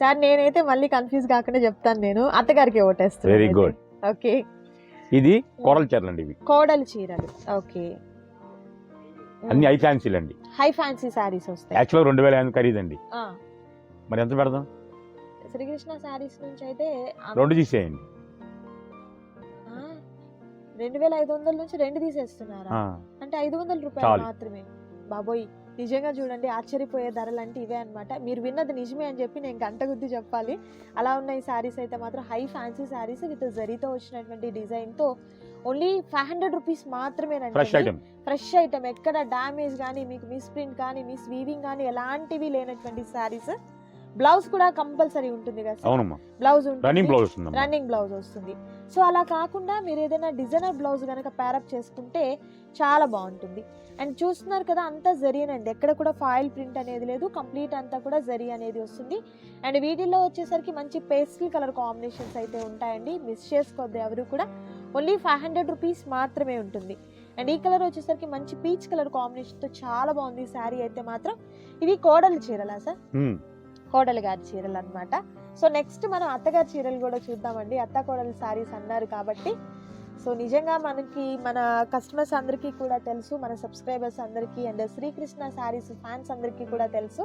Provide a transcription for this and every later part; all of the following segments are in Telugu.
సార్ నేనైతే మళ్ళీ కన్ఫ్యూజ్ కాకుండా చెప్తాను నేను. అత్తగారికి ఓటేస్తాను వెరీ. గుడ్ ఓకే ఇది కోడల చీరలు అండి ఇవి. కోడలు చీరలు. ఓకే అన్ని ఐ ఫ్యాన్సీలు అండి హై ఫ్యాన్సీ శారీస్ వస్తాయి. యాక్చువల్గా రెండు వేల ఐదు ఖరీదండి. ఆ, మరి ఎంత పెడదాం? శ్రీకృష్ణ శారీస్ నుంచి అయితే రెండు తీసేయండి. ఆ, రెండు వేల ఐదు వందల నుంచి రెండు తీసేస్తున్నారా? అంటే ఐదు వందల రూపాయలు. మాత్రమే. బాబోయ్. నిజంగా చూడండి ఆశ్చర్యపోయే ధరలు అంటే ఇవే అన్నమాట. మీరు విన్నది నిజమే అని చెప్పి నేను గంట గుద్ది చెప్పాలి. అలా ఉన్న ఈ శారీస్ అయితే మాత్రం హై ఫ్యాన్సీ శారీస్ విత్ జరీతో వచ్చినటువంటి డిజైన్తో ఓన్లీ ఫైవ్ హండ్రెడ్ రూపీస్ మాత్రమేనండి ఫ్రెష్ ఐటమ్ ఫ్రెష్ ఐటమ్ ఎక్కడ డ్యామేజ్ కానీ మీకు మిస్ ప్రింట్ కానీ మిస్ వీవింగ్ కానీ ఎలాంటివి లేనటువంటి శారీస్ బ్లౌజ్ కూడా కంపల్సరీ ఉంటుంది కదా బ్లౌజ్ వస్తుందమ్మా. రన్నింగ్ బ్లౌజ్ వస్తుంది. సో అలా కాకుండా మీరు ఏదైనా డిజైనర్ బ్లౌజ్ కనుక ప్యారప్ చేసుకుంటే చాలా బాగుంటుంది. అండ్ చూస్తున్నారు కదా అంతా జరీనండి ఎక్కడ కూడా ఫాయిల్ ప్రింట్ అనేది లేదు. కంప్లీట్ అంతా కూడా జరీ అనేది వస్తుంది. అండ్ వీటిల్లో వచ్చేసరికి మంచి పేస్టల్ కలర్ కాంబినేషన్స్ అయితే ఉంటాయండి. మిస్ చేసుకోవద్దు ఎవరు కూడా. ఓన్లీ ఫైవ్ హండ్రెడ్ రూపీస్ మాత్రమే ఉంటుంది. అండ్ ఈ కలర్ వచ్చేసరికి మంచి పీచ్ కలర్ కాంబినేషన్తో చాలా బాగుంది శారీ అయితే మాత్రం. ఇవి కోడలు చీరలా సార్? కోడలు గారి చీరలు అన్నమాట. సో నెక్స్ట్ మనం అత్తగారి చీరలు కూడా చూద్దామండి. అత్త కోడలు శారీస్ అన్నారు కాబట్టి. సో నిజంగా మనకి మన కస్టమర్స్ అందరికీ కూడా తెలుసు మన సబ్స్క్రైబర్స్ అందరికీ అండ్ శ్రీకృష్ణ శారీస్ ఫ్యాన్స్ అందరికీ కూడా తెలుసు.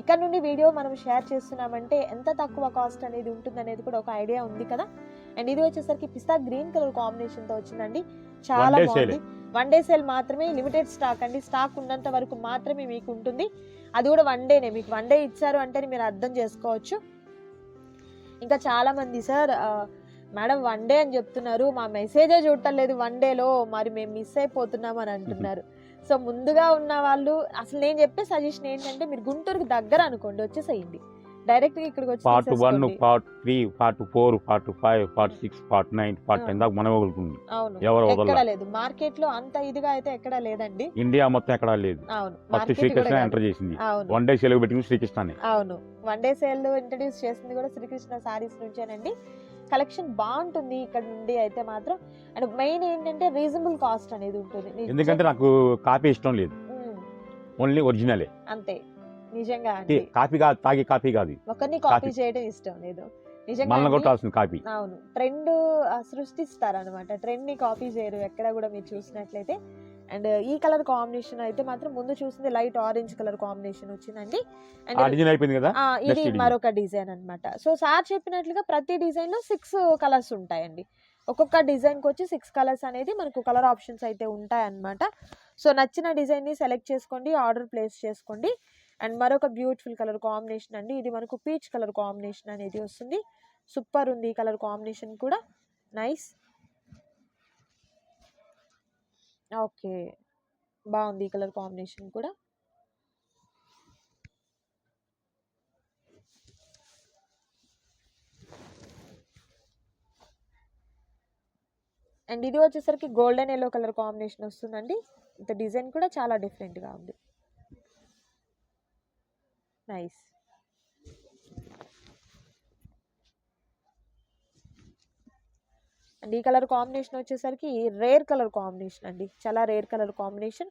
ఇక్కడ నుండి వీడియో మనం షేర్ చేస్తున్నామంటే ఎంత తక్కువ కాస్ట్ అనేది ఉంటుంది అనేది కూడా ఒక ఐడియా ఉంది కదా. అండ్ ఇది వచ్చేసరికి పిస్తా గ్రీన్ కలర్ కాంబినేషన్తో వచ్చిందండి. చాలా బాగుంది. వన్ డే సేల్ మాత్రమే లిమిటెడ్ స్టాక్ అండి. స్టాక్ ఉన్నంత వరకు మాత్రమే మీకు ఉంటుంది అది కూడా వన్ డేనే మీకు వన్ డే ఇచ్చారు అంటే మీరు అర్థం చేసుకోవచ్చు. ఇంకా చాలా మంది సార్ మేడం వన్ డే అని చెప్తున్నారు మా మెసేజే చూడటలేదు వన్ డేలో మరి మేము మిస్ అయిపోతున్నాం అని అంటున్నారు. సో ముందుగా ఉన్న వాళ్ళు అసలు నేను చెప్పే సజెషన్ ఏంటంటే మీరు గుంటూరుకి దగ్గర అనుకోండి వచ్చేసేయండి. డైరెక్ట్గా ఇక్కడికి వచ్చి part one. Part three part four part five part six part nine part ten దాకా మనం వదులుతుంది అవును. ఎవరు ఎక్కడ లేదు. మార్కెట్లో అంత ఇదిగా అయితే ఎక్కడా లేదండి. ఇండియా మొత్తం ఎక్కడా లేదు. అవును. ఫస్ట్ శ్రీకృష్ణ. ఎంటర్ చేసింది. వన్ డే సెలవు పెట్టింది శ్రీకృష్ణనే అవును. వన్ డే సేల్ ఇంట్రడ్యూస్ చేసింది కూడా శ్రీకృష్ణ సారీస్ నుంచేనండి. కలెక్షన్ బాగుంటుంది ఇక్కడ నుండి అయితే మాత్రం. అండ్ మెయిన్ ఏంటంటే రీజనబుల్ కాస్ట్ అనేది ఉంటుంది. ఎందుకంటే నాకు కాపీ ఇష్టం లేదు. ఓన్లీ ఒరిజినలే అంతే. నిజంగా కాపీ కాదు తాగే కాపీ కాదు. ఒకరిని కాపీ. చేయడం ఇష్టం లేదు. నిజంగా మనల్ని కొట్టాల్సిన కాపీ అవును. ట్రెండ్ సృష్టిస్తారు అనమాట ట్రెండ్ని కాపీ చేయరు ఎక్కడ కూడా మీరు చూసినట్లయితే. అండ్ ఈ కలర్ కాంబినేషన్ అయితే మాత్రం ముందు చూసింది లైట్ ఆరెంజ్ కలర్ కాంబినేషన్ వచ్చిందండి. అండ్ కదా? ఇది. మరొక డిజైన్ అన్నమాట. సో సార్ చెప్పినట్లుగా ప్రతి డిజైన్లో సిక్స్ కలర్స్ ఉంటాయండి. ఒక్కొక్క డిజైన్కి వచ్చి సిక్స్ కలర్స్ అనేది మనకు కలర్ ఆప్షన్స్ అయితే ఉంటాయి అన్నమాట సో నచ్చిన డిజైన్ని సెలెక్ట్ చేసుకోండి ఆర్డర్ ప్లేస్ చేసుకోండి. అండ్ మరొక బ్యూటిఫుల్ కలర్ కాంబినేషన్ అండి. ఇది మనకు పీచ్ కలర్ కాంబినేషన్ అనేది వస్తుంది. సూపర్ ఉంది ఈ కలర్ కాంబినేషన్ కూడా. నైస్. ఓకే. బాగుంది ఈ కలర్ కాంబినేషన్ కూడా. అండ్ ఇది వచ్చేసరికి గోల్డెన్ ఎల్లో కలర్ కాంబినేషన్ వస్తుందండి. ఇంత డిజైన్ కూడా చాలా డిఫరెంట్గా ఉంది. నైస్ అండ్ ఈ కలర్ కాంబినేషన్ వచ్చేసరికి రేర్ కలర్ కాంబినేషన్ అండి. చాలా rare colour combination.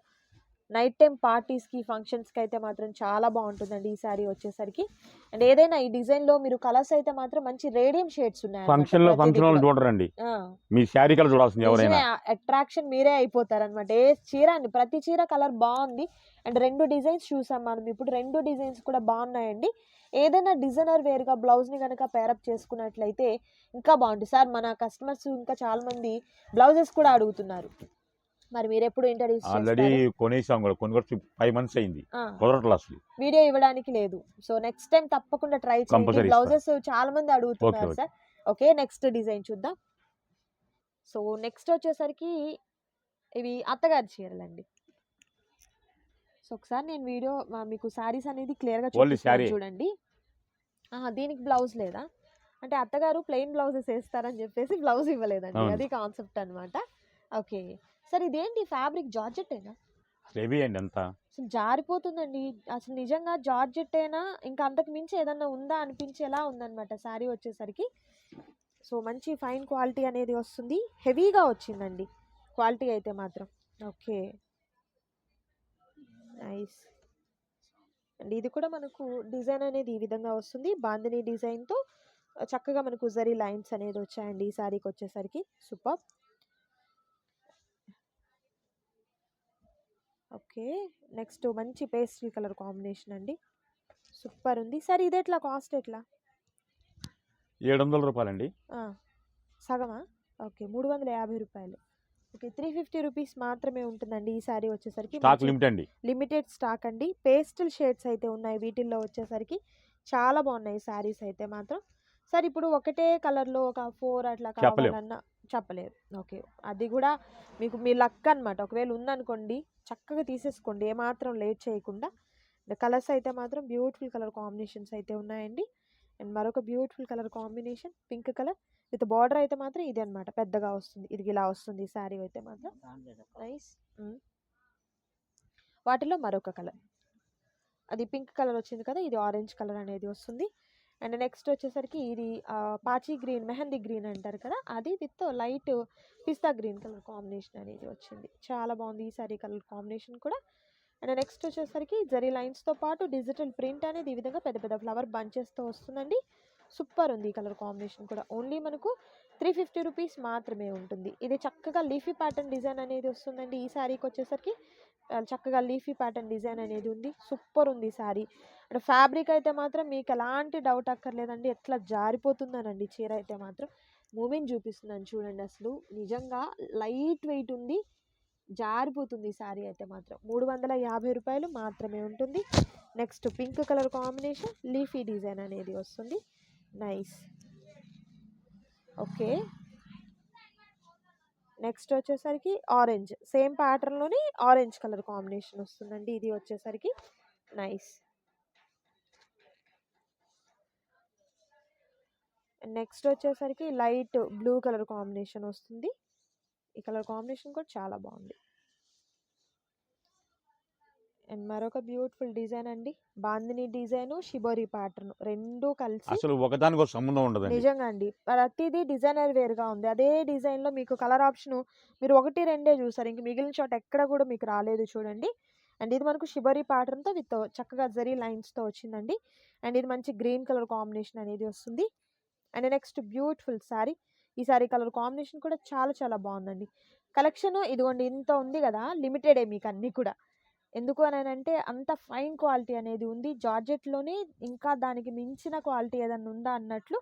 Night time పార్టీస్కి ఫంక్షన్స్కి అయితే మాత్రం చాలా బాగుంటుందండి ఈ సారీ వచ్చేసరికి. అండ్ ఏదైనా ఈ డిజైన్లో మీరు కలర్స్ అయితే మాత్రం మంచి రేడియం షేడ్స్ ఉన్నాయి ఫంక్షన్లో ఫంక్షన్ వాళ్ళు చూడరండి. మీ శారీ కలర్ చూడాల్సింది ఎవరైనా. అట్రాక్షన్ మీరే అయిపోతారనమాట ఏ చీర అండి ప్రతి చీర కలర్ బాగుంది. అండ్ రెండు డిజైన్స్ చూసాం మనం. ఇప్పుడు రెండు డిజైన్స్ కూడా బాగున్నాయండి. ఏదైనా డిజైనర్ వేర్గా బ్లౌజ్ని కనుక పేరప్ చేసుకున్నట్లయితే ఇంకా బాగుంటుంది. సార్ మన కస్టమర్స్ ఇంకా చాలా మంది బ్లౌజెస్ కూడా అడుగుతున్నారు. మరి మీరు ఎప్పుడు ఇంట్రడ్యూస్ ఆల్రెడీ కొనేసాం కూడా. కొన్ని ఫైవ్ మంత్స్ అయింది. కుదరట్లేదు అసలు వీడియో ఇవ్వడానికి లేదు. సో నెక్స్ట్ టైం తప్పకుండా ట్రై చేయండి. బ్లౌజెస్ చాలా మంది అడుగుతున్నారు. సార్. ఓకే నెక్స్ట్ డిజైన్ చూద్దాం. సో నెక్స్ట్ వచ్చేసరికి ఇవి అత్తగారి చీరలండి. సో ఒకసారి నేను వీడియో మీకు శారీస్ అనేది క్లియర్గా Only చూపిస్తాను saree. చూడండి. దీనికి బ్లౌజ్ లేదా? అంటే అత్తగారు ప్లెయిన్ బ్లౌజెస్ వేస్తారని చెప్పేసి బ్లౌజ్ ఇవ్వలేదండి. అది కాన్సెప్ట్ అన్నమాట. ఓకే సార్ ఇదేంటి ఫ్యాబ్రిక్? జార్జెట్టేనా? హెవీ అండి అంతా. అసలు జారిపోతుందండి. అసలు నిజంగా జార్జెట్ అయినా ఇంకా అంతకు మించి ఏదన్నా ఉందా అనిపించేలా ఉందన్నమాట శారీ వచ్చేసరికి. సో మంచి ఫైన్ క్వాలిటీ అనేది వస్తుంది. హెవీగా వచ్చిందండి. క్వాలిటీ అయితే మాత్రం. ఓకే. నైస్. అండ్ ఇది కూడా మనకు డిజైన్ అనేది ఈ విధంగా వస్తుంది. బాందిని డిజైన్తో చక్కగా మనకు జరీ లైన్స్ అనేది వచ్చాయండి ఈ శారీకి వచ్చేసరికి. సూపర్. ఓకే. నెక్స్ట్ మంచి పేస్ట్రీ కలర్ కాంబినేషన్ అండి. సూపర్ ఉంది. సార్ ఇది ఎట్లా? కాస్ట్ ఎట్లా? ఏడు వందల రూపాయలండి. ఆ, సగమా? ఓకే మూడు వందల యాభై రూపాయలు. ఓకే త్రీ ఫిఫ్టీ రూపీస్ మాత్రమే ఉంటుందండి ఈ సారీ వచ్చేసరికి. స్టాక్ లిమిట్ అండి లిమిటెడ్ స్టాక్ అండి. పేస్టల్ షేడ్స్ అయితే ఉన్నాయి వీటిల్లో వచ్చేసరికి. చాలా బాగున్నాయి శారీస్ అయితే మాత్రం. సార్ ఇప్పుడు ఒకటే కలర్లో ఒక ఫోర్ అట్లా. కావాలన్నా చెప్పలేదు ఓకే. అది కూడా మీకు మీ లక్ అనమాట ఒకవేళ ఉందనుకోండి చక్కగా తీసేసుకోండి. ఏమాత్రం లేట్ చేయకుండా. కలర్స్ అయితే మాత్రం బ్యూటిఫుల్ కలర్ కాంబినేషన్స్ అయితే ఉన్నాయండి. అండ్ మరొక beautiful colour combination pink colour with border అయితే మాత్రం ఇది అనమాట పెద్దగా వస్తుంది. ఇది ఇలా వస్తుంది. ఈ శారీ అయితే మాత్రం. నైస్. వాటిలో మరొక కలర్. అది పింక్ కలర్ వచ్చింది కదా ఇది ఆరెంజ్ కలర్ అనేది వస్తుంది. అండ్ నెక్స్ట్ వచ్చేసరికి ఇది పాచి గ్రీన్ మెహందీ గ్రీన్ అంటారు కదా అది with light pista green colour combination అనేది వచ్చింది. చాలా బాగుంది ఈ సారీ కలర్ కాంబినేషన్ కూడా. అండ్ నెక్స్ట్ వచ్చేసరికి జరీ లైన్స్తో పాటు డిజిటల్ ప్రింట్ అనేది ఈ విధంగా పెద్ద పెద్ద ఫ్లవర్ బంచెస్తో వస్తుందండి. సూపర్ ఉంది ఈ కలర్ కాంబినేషన్ కూడా. ఓన్లీ మనకు త్రీ ఫిఫ్టీ రూపీస్ మాత్రమే ఉంటుంది. ఇది చక్కగా లీఫీ ప్యాటర్న్ డిజైన్ అనేది వస్తుందండి ఈ శారీకి వచ్చేసరికి. చక్కగా లీఫీ ప్యాటర్న్ డిజైన్ అనేది ఉంది. సూపర్ ఉంది శారీ అంటే ఫ్యాబ్రిక్ అయితే మాత్రం మీకు ఎలాంటి డౌట్ అక్కర్లేదండి. ఎట్లా జారిపోతుందనండి చీర అయితే మాత్రం. మూమెంట్ చూపిస్తుందని చూడండి అసలు. నిజంగా లైట్ వెయిట్ ఉంది. జారిపోతుంది శారీ అయితే మాత్రం. మూడు వందల యాభై రూపాయలు మాత్రమే ఉంటుంది. Next pink colour combination leafy design అనేది వస్తుంది. నైస్. ఓకే. నెక్స్ట్ వచ్చేసరికి ఆరెంజ్. సేమ్ ప్యాటర్న్లోని ఆరెంజ్ కలర్ కాంబినేషన్ వస్తుందండి. ఇది వచ్చేసరికి నైస్. నెక్స్ట్ వచ్చేసరికి లైట్ బ్లూ కలర్ కాంబినేషన్ వస్తుంది. ఈ కలర్ కాంబినేషన్ కూడా చాలా బాగుంది. అండ్ మరొక బ్యూటిఫుల్ డిజైన్ అండి. Bandhani design shibori pattern. రెండు కలిసి అసలు ఒకదానికి ఒక సంబంధం ఉండదండి. నిజంగా అండి. ప్రతిదీ డిజైనర్ వేర్గా ఉంది. అదే డిజైన్లో మీకు కలర్ ఆప్షన్ మీరు ఒకటి రెండే చూసారు ఇంక మిగిలిన చోట ఎక్కడ కూడా మీకు రాలేదు చూడండి. అండ్ ఇది మనకు షిబరి ప్యాటర్న్తో విత్ చక్కగా జరీ లైన్స్తో వచ్చిందండి. అండ్ ఇది మంచి గ్రీన్ కలర్ కాంబినేషన్ అనేది వస్తుంది. And next beautiful sari. ఈ శారీ కలర్ కాంబినేషన్ కూడా చాలా చాలా బాగుందండి. కలెక్షన్ ఇదిగోండి ఇంత ఉంది కదా లిమిటెడే మీకు అన్నీ కూడా. ఎందుకు అని అంటే అంత ఫైన్ క్వాలిటీ అనేది ఉంది. జార్జెట్లోనే ఇంకా దానికి మించిన క్వాలిటీ ఏదన్నా ఉందా అన్నట్లు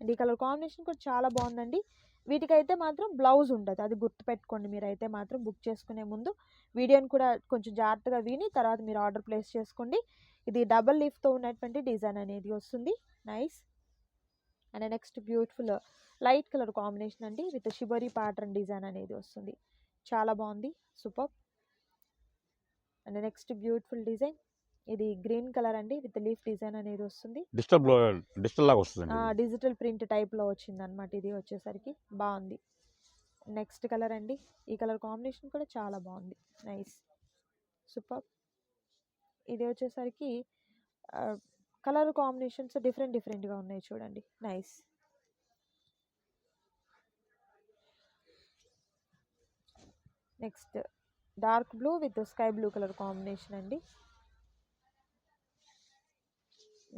అండ్ ఈ కలర్ కాంబినేషన్ కూడా చాలా బాగుందండి. వీటికైతే మాత్రం బ్లౌజ్ ఉండదు. అది గుర్తుపెట్టుకోండి. మీరైతే మాత్రం బుక్ చేసుకునే ముందు వీడియోని కూడా కొంచెం జాగ్రత్తగా విని తర్వాత మీరు ఆర్డర్ ప్లేస్ చేసుకోండి. ఇది డబల్ లీఫ్తో ఉన్నటువంటి డిజైన్ అనేది వస్తుంది. Nice. And next beautiful light colour combination అండి. విత్ షిబరీ ప్యాటర్న్ డిజైన్ అనేది వస్తుంది. చాలా బాగుంది. Super. And next beautiful design. ఇది గ్రీన్ కలర్ అండి విత్ లీఫ్ డిజైన్ అనేది వస్తుంది. డిజిటల్ డిజిటల్ లాగా వస్తుందండి డిజిటల్ ప్రింట్ టైప్లో వచ్చింది అనమాట ఇది వచ్చేసరికి. బాగుంది. నెక్స్ట్ కలర్ అండి. ఈ కలర్ కాంబినేషన్ కూడా చాలా బాగుంది. నైస్. సూపర్. ఇది వచ్చేసరికి కలర్ కాంబినేషన్స్ డిఫరెంట్ డిఫరెంట్గా ఉన్నాయి చూడండి. Nice. Next dark blue with sky blue colour combination అండి.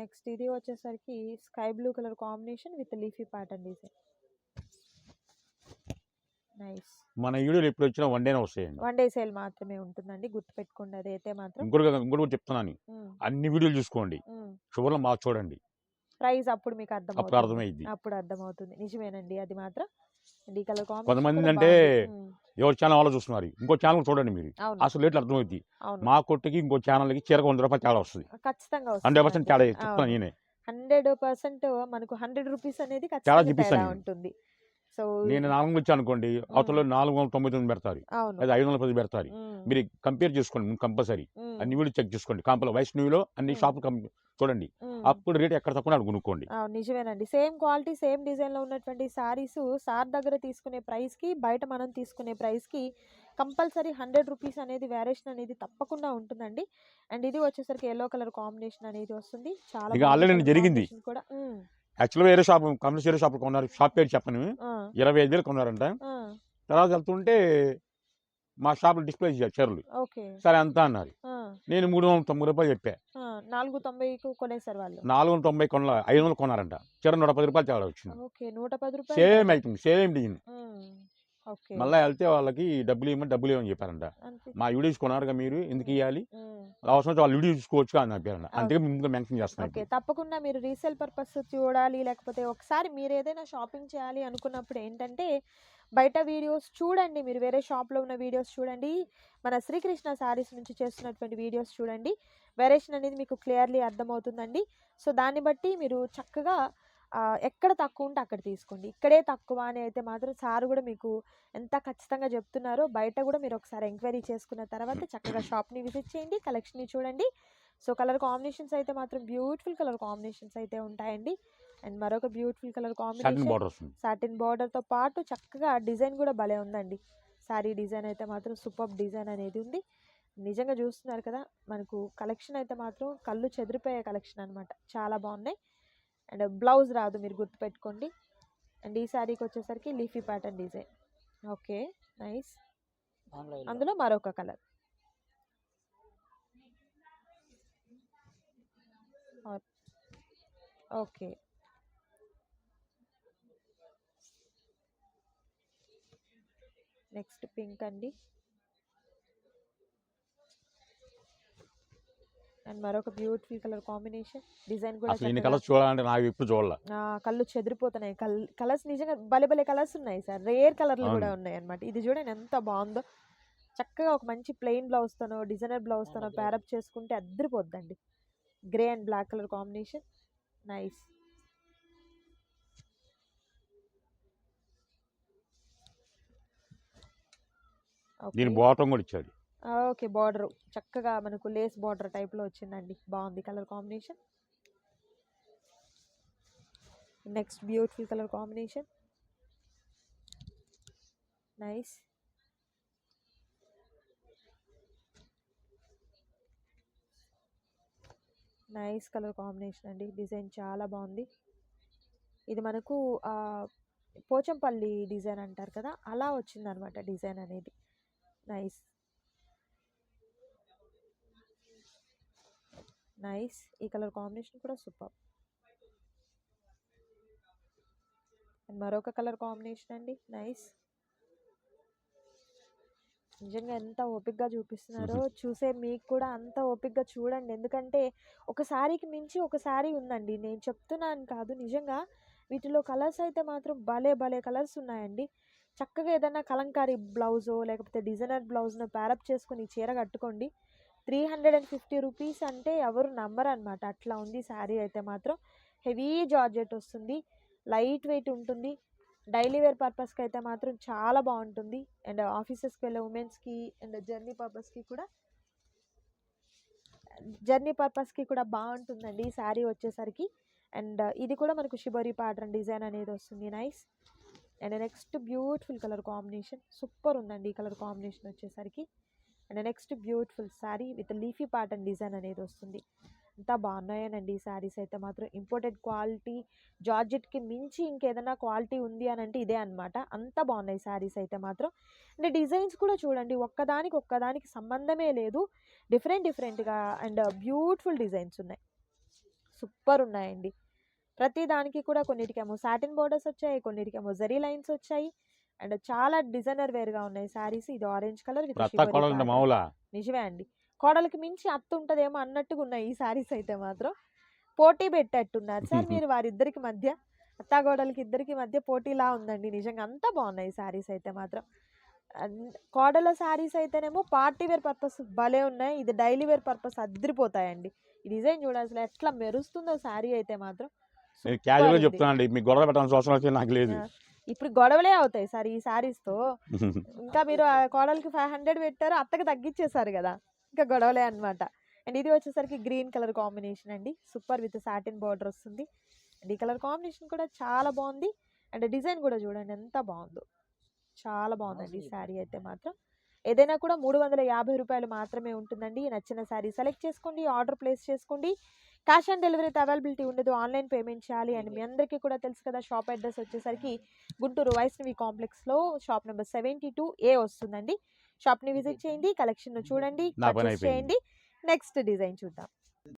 నెక్స్ట్ ఇది వచ్చేసరికి sky blue colour combination with leafy pattern design nice. మన వీడియోలు ఎప్పుడు వచ్చినా వన్ డేనే వస్తాయండి. వన్ డే సేల్ మాత్రమే ఉంటుందండి గుర్తుపెట్టుకోండి అదైతే మాత్రం. ఇంకోటి ఇంకోటి చెప్తున్నాను అన్ని వీడియోలు చూసుకోండి. షుగర్లో మాకు చూడండి. ప్రైస్ అప్పుడు మీకు అర్థం అప్పుడు అర్థమైంది అప్పుడు అర్థమవుతుంది. నిజమేనండి అది మాత్రం. కొంతమంది అంటే ఎవరి ఛానల్ వాళ్ళు చూస్తున్నారు ఇంకో ఛానల్ చూడండి మీరు. అసలు రేట్లు అర్థమవుద్ది? అవును. మా కొట్టుకి ఇంకో ఛానల్కి చీరకు వంద రూపాయలు తేడా వస్తుంది. ఖచ్చితంగా హండ్రెడ్ పర్సెంట్ తేడా చెప్తాను నేనే. హండ్రెడ్ పర్సెంట్ మనకు హండ్రెడ్ రూపీస్ అనేది చాలా తేడా చూపిస్తాను. ఉంటుంది. సో నేను నాలుగు ఇచ్చాను అనుకోండి అవతల నాలుగు వందల తొంభై తొమ్మిది పెడతారు. లేదా ఐదు వందల పది పెడతారు. మీరు కంపేర్ చేసుకోండి కంపల్సరీ. అన్ని వీళ్ళు చెక్ చేసుకోండి. కాంపల వైష్ణవిలో అన్ని. షాపులు కం- చూడండి. అప్పుడు రేట్ ఎక్కడ తక్కువ కొనుక్కోండి నిజమేనండి. సేమ్ క్వాలిటీ సేమ్ డిజైన్లో ఉన్నటువంటి సారీస్ సార్ దగ్గర తీసుకునే ప్రైస్కి బయట మనం తీసుకునే ప్రైస్కి కంపల్సరీ హండ్రెడ్ రూపీస్ అనేది వేరియేషన్ అనేది తప్పకుండా ఉంటుందండి. అండ్ ఇది వచ్చేసరికి ఎల్లో కలర్ కాంబినేషన్ అనేది వస్తుంది. చాలా colour జరిగింది. కూడా. యాక్చువల్గా వేరే షాప్ కమర్షియల్ వేరే షాపులు కొన్నారు. షాప్ పేరు చెప్పను. ఇరవై ఐదు వేలు కొన్నారంట. తర్వాత వెళ్తుంటే మా షాపులో డిస్ప్లే చేశారు చీరలు. సరే అంత అన్నారు. నేను మూడు వందల తొంభై రూపాయలు చెప్పా. నాలుగు తొంభైకు కొనేసారు వాళ్ళు. నాలుగు వందల తొంభై కొన ఐదు వందలు కొన్నారంట. చీర నూట పది రూపాయలు తేడా వచ్చింది. నూట పది రూపాయలు సేమ్ అవుతుంది సేమ్ డిజైన్ మళ్ళీ వెళ్తే వాళ్ళకి డబ్బులు ఇవ్వమని డబ్బులు ఇవ్వమని చెప్పారంట. మా వీడియోస్ కొన్నారుగా మీరు ఎందుకు ఇవ్వాలి. అవసరం వాళ్ళు వీడియో చూసుకోవచ్చు అని అందుకే ముందుగా మెన్షన్ చేస్తున్నాను ఓకే. తప్పకుండా మీరు రీసేల్ పర్పస్ చూడాలి లేకపోతే ఒకసారి మీరు ఏదైనా షాపింగ్ చేయాలి అనుకున్నప్పుడు ఏంటంటే బయట వీడియోస్ చూడండి. మీరు వేరే షాప్లో ఉన్న వీడియోస్ చూడండి. మన శ్రీకృష్ణ శారీస్ నుంచి చేస్తున్నటువంటి వీడియోస్ చూడండి. వేరియేషన్ అనేది మీకు క్లియర్లీ అర్థమవుతుందండి. సో దాన్ని బట్టి మీరు చక్కగా ఎక్కడ తక్కువ ఉంటే అక్కడ తీసుకోండి. ఇక్కడే తక్కువ అని అయితే మాత్రం సార్ కూడా మీకు ఎంత ఖచ్చితంగా చెప్తున్నారో బయట కూడా మీరు ఒకసారి ఎంక్వైరీ చేసుకున్న తర్వాత చక్కగా షాప్ని విజిట్ చేయండి కలెక్షన్ని చూడండి. సో కలర్ కాంబినేషన్స్ అయితే మాత్రం బ్యూటిఫుల్ కలర్ కాంబినేషన్స్ అయితే ఉంటాయండి. అండ్ మరొక బ్యూటిఫుల్ కలర్ కాంబినేషన్ సాటిన్ బార్డర్తో పాటు చక్కగా డిజైన్ కూడా భలే ఉందండి. శారీ డిజైన్ అయితే మాత్రం సూపర్ డిజైన్ అనేది ఉంది. నిజంగా చూస్తున్నారు కదా మనకు కలెక్షన్ అయితే మాత్రం కళ్ళు చెదిరిపోయే కలెక్షన్ అనమాట చాలా బాగున్నాయి. అండ్ బ్లౌజ్ రాదు మీరు గుర్తుపెట్టుకోండి. అండ్ ఈ శారీకి వచ్చేసరికి leafy pattern design. Okay nice. అందులో మరొక కలర్. ఓకే. నెక్స్ట్ పింక్ అండి. అండ్ మరొక బ్యూటిఫుల్ కలర్ కాంబినేషన్ డిజైన్ కూడా అసలు ఇన్ని కలర్స్ చూడాలంటే నాకు ఎప్పుడు చూడాల. ఆ, కళ్ళు చెదిరిపోతున్నాయి. కల్ కలర్స్ నిజంగా భలే భలే కలర్స్ ఉన్నాయి సార్. రేర్ కలర్లు కూడా. ఉన్నాయి అన్నమాట ఇది చూడండి ఎంత బాగుందో. చక్కగా ఒక మంచి ప్లెయిన్ బ్లౌజ్తోనో డిజైనర్ బ్లౌజ్తోనో ప్యారప్ చేసుకుంటే అద్దరిపోద్దండి. Grey and black colour combination. Nice దీని బాటం కూడా ఇచ్చాడు. Okay border. చక్కగా మనకు లేస్ బార్డర్ టైప్లో వచ్చిందండి. బాగుంది colour combination. Next beautiful colour combination. Nice. Nice colour combination అండి. డిజైన్ చాలా బాగుంది. ఇది మనకు పోచంపల్లి డిజైన్ అంటారు కదా? అలా వచ్చిందనమాట డిజైన్ అనేది. నైస్. నైస్ ఈ కలర్ కాంబినేషన్ కూడా సూపర్. అండ్ మరొక కలర్ కాంబినేషన్ అండి. నైస్ నిజంగా ఎంత ఓపిక్గా చూపిస్తున్నారో చూసే. మీకు కూడా అంత ఓపిక్గా చూడండి. ఎందుకంటే ఒక శారీకి మించి ఒక శారీ ఉందండి. నేను చెప్తున్నాను కాదు. నిజంగా వీటిలో కలర్స్ అయితే మాత్రం భలే భలే కలర్స్ ఉన్నాయండి. చక్కగా ఏదైనా కలంకారీ బ్లౌజో లేకపోతే డిజైనర్ బ్లౌజ్ను ప్యారప్ చేసుకుని చీర కట్టుకోండి. Three hundred and fifty rupees అంటే ఎవరు నమ్మరు అనమాట అట్లా ఉంది శారీ అయితే మాత్రం. హెవీ జార్జెట్ వస్తుంది. లైట్ వెయిట్ ఉంటుంది. డైలీ వేర్ పర్పస్కి అయితే మాత్రం చాలా బాగుంటుంది. అండ్ ఆఫీసెస్కి వెళ్ళే ఉమెన్స్కి అండ్ జర్నీ పర్పస్కి కూడా జర్నీ పర్పస్కి కూడా బాగుంటుందండి ఈ శారీ వచ్చేసరికి. అండ్ ఇది కూడా మనకు షిబోరి ప్యాటర్న్ డిజైన్ అనేది వస్తుంది. Nice. And next beautiful colour combination. Super ఉందండి ఈ కలర్ కాంబినేషన్ వచ్చేసరికి. And next beautiful sari with leafy pattern design అనేది వస్తుంది. అంతా బాగున్నాయనండి ఈ శారీస్ అయితే మాత్రం. ఇంపోర్టెడ్ క్వాలిటీ జార్జెట్కి మించి ఇంకేదైనా క్వాలిటీ ఉంది అని అంటే ఇదే అనమాట అంత బాగున్నాయి శారీస్ అయితే మాత్రం. అండ్ డిజైన్స్ కూడా చూడండి ఒక్కదానికి ఒక్కదానికి సంబంధమే లేదు. డిఫరెంట్ డిఫరెంట్గా అండ్ బ్యూటిఫుల్ డిజైన్స్ ఉన్నాయి. సూపర్ ఉన్నాయండి. ప్రతి దానికి కూడా కొన్నిటికేమో సాటిన్ బోర్డర్స్ వచ్చాయి కొన్నిటికేమో జరీ లైన్స్ వచ్చాయి. అండ్ చాలా డిజైనర్ వేర్గా ఉన్నాయి శారీస్. ఇది ఆరెంజ్ కలర్ నిజమే అండి. కోడలికి మించి అత్త ఉంటుందేమో అన్నట్టుగా ఉన్నాయి ఈ శారీస్ అయితే మాత్రం. పోటీ పెట్టేట్టున్నారు. సార్ మీరు వారిద్దరికి మధ్య అత్తాగోడలకి ఇద్దరికి మధ్య పోటీలా ఉందండి. నిజంగా అంతా బాగున్నాయి ఈ శారీస్ అయితే మాత్రం. కోడల శారీస్ అయితేనేమో పార్టీ వేర్ పర్పస్ భలే ఉన్నాయి. ఇది డైలీ వేర్ పర్పస్ అద్దరిపోతాయండి. ఈ డిజైన్ చూడాలి అసలు ఎట్లా మెరుస్తుందో శారీ అయితే మాత్రం. నేను క్యాజువల్గా మీకు గొడవ పెట్టాల్సిన అవసరం అయితే నాకు లేదు. ఇప్పుడు గొడవలే అవుతాయి సార్ ఈ శారీస్తో ఇంకా మీరు కోడలికి ఫైవ్ హండ్రెడ్ పెట్టారు అత్తకి తగ్గించేశారు కదా. ఇంకా గొడవలే అన్నమాట. అండ్ ఇది వచ్చేసరికి గ్రీన్ కలర్ కాంబినేషన్ అండి. సూపర్ విత్ సాటిన్ బార్డర్ వస్తుంది. అండ్ ఈ కలర్ కాంబినేషన్ కూడా చాలా బాగుంది. అండ్ డిజైన్ కూడా చూడండి ఎంత బాగుందో. చాలా బాగుందండి ఈ శారీ అయితే మాత్రం. ఏదైనా కూడా మూడు వందల యాభై రూపాయలు మాత్రమే ఉంటుందండి. నచ్చిన శారీ సెలెక్ట్ చేసుకోండి ఆర్డర్ ప్లేస్ చేసుకోండి. క్యాష్ ఆన్ డెలివరీ అవైలబిలిటీ ఉండదు. ఆన్లైన్ పేమెంట్ చేయాలి అండ్ మీ అందరికీ కూడా తెలుసు కదా షాప్ అడ్రస్ వచ్చేసరికి గుంటూరు వైష్ణవి కాంప్లెక్స్లో shop number seventy two A వస్తుందండి. షాప్ని విజిట్ చేయండి కలెక్షన్ చూడండి. చేయండి. నెక్స్ట్ డిజైన్ చూద్దాం.